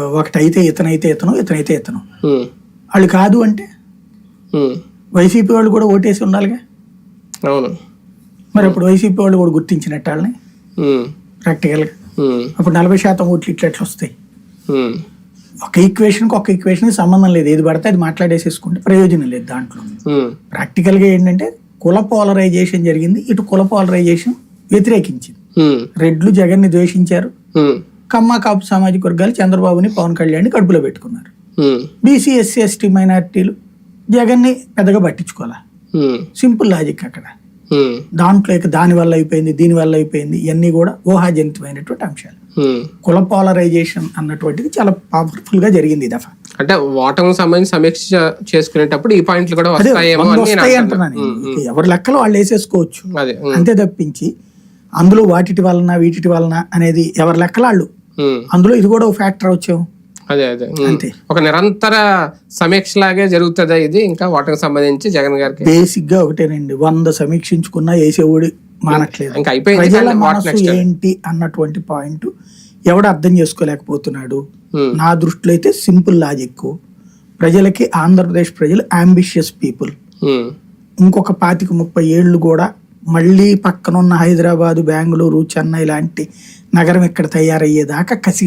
ఒకటైతే ఇతనైతే ఇతను ఇతనైతే ఇతను. వాళ్ళు కాదు అంటే? వైసీపీ వాళ్ళు కూడా ఓటేసి ఉండాలిగా? అవును. మరి అప్పుడు వైసీపీ వాళ్ళు కూడా గుర్తించినట్టు వాళ్ళని? ప్రాక్టికల్గా? అప్పుడు నలభై శాతం ఓట్లు ఇట్లా ఎట్లా వస్తాయి. ఒక ఈక్వేషన్కి ఒక ఈక్వేషన్ సంబంధం లేదు. ఏది పడితే అది మాట్లాడేసేసుకుంటే ప్రయోజనం లేదు దాంట్లో. ప్రాక్టికల్గా ఏంటంటే కుల పోలరైజేషన్ జరిగింది. ఇటు కుల పోలరైజేషన్ వ్యతిరేకించింది. రెడ్లు జగన్ని ద్వేషించారు. కమ్మ కాపు సామాజిక వర్గాలు చంద్రబాబుని పవన్ కళ్యాణ్ని కడుపులో పెట్టుకున్నారు. బీసీ ఎస్సీ ఎస్టీ మైనారిటీలు జగన్ని పెద్దగా పట్టించుకోవాలా? సింపుల్ లాజిక్ అక్కడ. దాంట్లో ఇక దాని వల్ల అయిపోయింది దీని వల్ల అయిపోయింది ఇవన్నీ కూడా ఊహాజనితమైనటువంటి అంశాలు. కుల పోలరైజేషన్ అన్నటువంటిది చాలా పవర్ఫుల్గా జరిగింది ఈ దఫా. అంటే ఓటమికి సంబంధించి సమీక్ష చేసుకునేటప్పుడు ఈ పాయింట్లు కూడా వస్తాయి. అంటున్నాను. ఎవరి లెక్కలు వాళ్ళు వేసేసుకోవచ్చు. అంతే తప్పించి అందులో వాటిటి వలన వీటిటి వలన అనేది ఎవరి లెక్కలు వాళ్ళు అందులో ఇది కూడా ఒక ఫ్యాక్టర్ వచ్చాము అదే అదే. ఒక నిరంతర సమీక్ష లాగే జరుగుతుందా ఇది? ఇంకా ఓటమికి సంబంధించి జగన్ గారికి? బేసిక్గా ఒకటేనండి. వంద సమీక్షించుకున్నా వేసేవాడు మానట్లేదు. ఇంకా అయిపోయింది ఏంటి అన్నటువంటి పాయింట్ ఎవడు అర్థం చేసుకోలేకపోతున్నాడు. నా దృష్టిలో అయితే సింపుల్ లాజిక్. ప్రజలకి ఆంధ్రప్రదేశ్ ప్రజలు అంబిషియస్ పీపుల్ ఇంకొక పాతిక ముప్పై ఏళ్ళు కూడా మళ్ళీ పక్కనున్న హైదరాబాదు బెంగళూరు చెన్నై లాంటి నగరం ఇక్కడ తయారయ్యేదాకా కసి